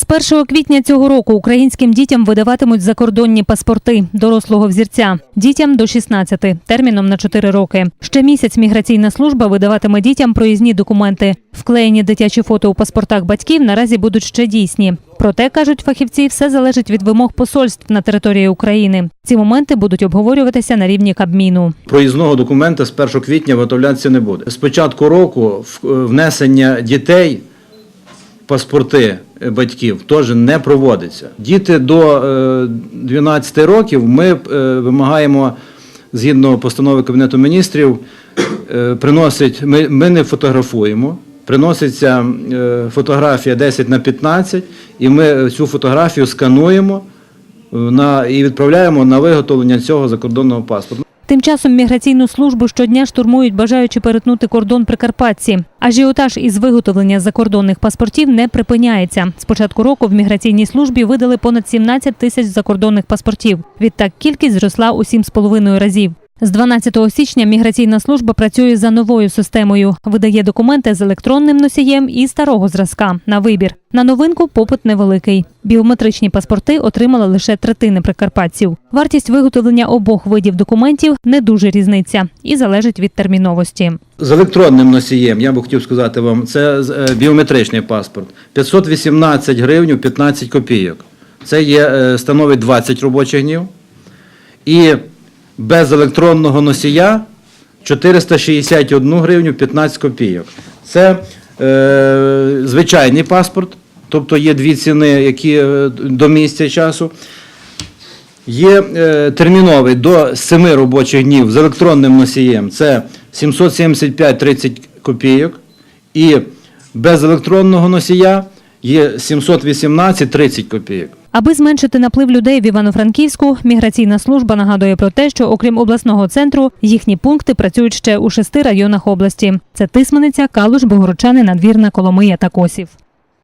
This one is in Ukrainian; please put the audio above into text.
З 1 квітня цього року українським дітям видаватимуть закордонні паспорти дорослого взірця. Дітям до 16, терміном на 4 роки. Ще місяць міграційна служба видаватиме дітям проїзні документи. Вклеєні дитячі фото у паспортах батьків наразі будуть ще дійсні. Проте, кажуть фахівці, все залежить від вимог посольств на території України. Ці моменти будуть обговорюватися на рівні Кабміну. Проїзного документа з 1 квітня виготовлятися не буде. З початку року в- внесення дітей паспорти е, батьків теж не проводиться. Діти до е, 12 років ми е, вимагаємо згідно постанови Кабінету міністрів, е, приносить, ми, ми не фотографуємо. Приноситься е, фотографія 10 на 15, і ми цю фотографію скануємо е, на, і відправляємо на виготовлення цього закордонного паспорту. Тим часом міграційну службу щодня штурмують бажаючи перетнути кордон Прикарпатці. Ажіотаж із виготовлення закордонних паспортів не припиняється. З початку року в міграційній службі видали понад 17 тисяч закордонних паспортів. Відтак кількість зросла у 7,5 разів. З 12 січня міграційна служба працює за новою системою. Видає документи з електронним носієм і старого зразка на вибір. На новинку попит невеликий. Біометричні паспорти отримали лише третини прикарпатців. Вартість виготовлення обох видів документів не дуже різниця і залежить від терміновості. З електронним носієм, я би хотів сказати вам, це е, біометричний паспорт. 518 гривень 15 копійок. Це є, е, становить 20 робочих днів. І без електронного носія 461 гривню 15 копійок. Це е, звичайний паспорт, тобто є дві ціни, які е, до місця часу. Є е, терміновий до 7 робочих днів з електронним носієм. Це 775-30 копійок. І без електронного носія є 718-30 копійок. Аби зменшити наплив людей в Івано-Франківську, міграційна служба нагадує про те, що окрім обласного центру, їхні пункти працюють ще у шести районах області: це Тисмениця, Калуш, Богородчани, Надвірна, Коломия та Косів.